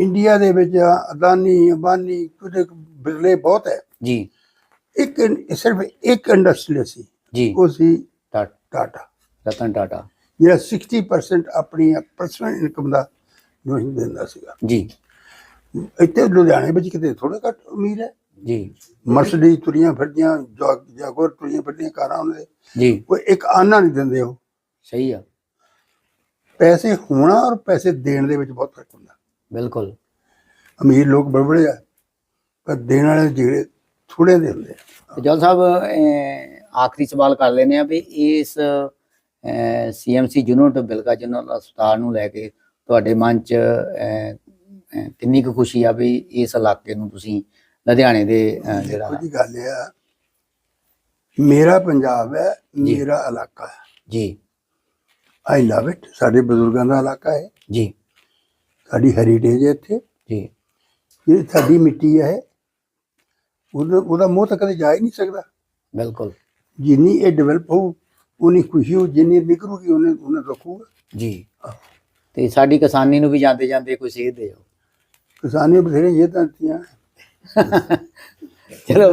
ਇੰਡੀਆ ਦੇ ਵਿੱਚ ਅਦਾਨੀ ਅੰਬਾਨੀ ਕੁਝ ਬਿਰਲੇ ਬਹੁਤ ਹੈ। ਜੀ। ਇੱਕ ਸਿਰਫ ਇੱਕ ਇੰਡਸਟਰੀਲਿਸਟ ਸੀ। ਜੀ। ਉਹ ਸੀ ਟਾਟਾ। ਰਤਨ ਟਾਟਾ। ਜਿਹੜਾ 60% ਆਪਣੀ ਪਰਸਨਲ ਇਨਕਮ ਦਾ ਡੋਨੇਸ਼ਨ ਦਿੰਦਾ ਸੀਗਾ। ਜੀ। ਇੱਥੇ ਲੁਧਿਆਣੇ ਵਿੱਚ ਕਿਤੇ ਥੋੜਾ ਘੱਟ ਅਮੀਰ ਹੈ। ਜੀ। ਮਰਸਡੀ ਤੁਰੀਆਂ ਫਿਰਦੀਆਂ ਜਾਗੋਰ ਤੁਰੀਆਂ ਫਿਰਦੀਆਂ ਕਾਰਾਂ ਉਹਨਾਂ ਦੇ ਜੀ। ਕੋਈ ਇੱਕ ਆਨਾ ਨਹੀਂ ਦਿੰਦੇ ਉਹ। ਸਹੀ ਆ। ਪੈਸੇ ਹੋਣਾ ਔਰ ਪੈਸੇ ਦੇਣ ਦੇ ਵਿੱਚ ਬਹੁਤ ਫ਼ਰਕ ਹੁੰਦਾ। ਬਿਲਕੁਲ। ਅਮੀਰ ਲੋਕ ਬੜੇ ਬੜੇ ਆ ਪਰ ਦੇਣ ਵਾਲੇ ਜਿਹੜੇ ਥੋੜੇ ਦੇ ਹੁੰਦੇ ਆ। ਜਲ ਸਾਹਿਬ ਆਖਰੀ ਸਵਾਲ ਕਰ ਲੈਨੇ ਆ ਵੀ ਇਸ ਸੀਐਮਸੀ ਯੂਨਿਟ ਬਿਲਗਾ ਜਨਰਲ ਹਸਪਤਾਲ ਨੂੰ ਲੈ ਕੇ ਤੁਹਾਡੇ ਮਨ ਚ ਕਿੰਨੀ ਕੁ ਖੁਸ਼ੀ ਆ ਵੀ ਇਸ ਇਲਾਕੇ ਨੂੰ ਤੁਸੀਂ ਲੁਧਿਆਣੇ ਦੇ ਜਿਹੜਾ ਜੀ ਗੱਲ ਆ ਮੇਰਾ ਪੰਜਾਬ ਹੈ। ਮੇਰਾ ਇਲਾਕਾ ਹੈ। ਜੀ। ਆਈ ਲਵ ਇਟ ਸਾਡੇ ਬਜ਼ੁਰਗਾਂ ਦਾ ਇਲਾਕਾ ਹੈ। ਜੀ। ਸਾਡੀ ਹੈਰੀਟੇਜ ਹੈ ਇੱਥੇ। ਜੀ। ਜਿਹੜੀ ਸਾਡੀ ਮਿੱਟੀ ਹੈ ਉਹਦਾ ਉਹਦਾ ਮੋਹ ਤਾਂ ਕਦੇ ਜਾ ਹੀ ਨਹੀਂ ਸਕਦਾ। ਬਿਲਕੁਲ। ਜਿੰਨੀ ਇਹ ਡਿਵੈਲਪ ਹੋ ਉਨੀ ਖੁਸ਼ੀ ਹੋ ਜਿੰਨੀ ਨਿਕਲੂਗੀ ਉਹਨੇ ਉਹਨੇ ਰੱਖੂਗਾ ਜੀ। ਤੇ ਸਾਡੀ ਕਿਸਾਨੀ ਨੂੰ ਵੀ ਜਾਂਦੇ ਜਾਂਦੇ ਕੋਈ ਸੇਧ ਦਿਓ। ਕਿਸਾਨੀ ਬਥੇਰੇ ਇਹ ਤਾਂ ਚਲੋ।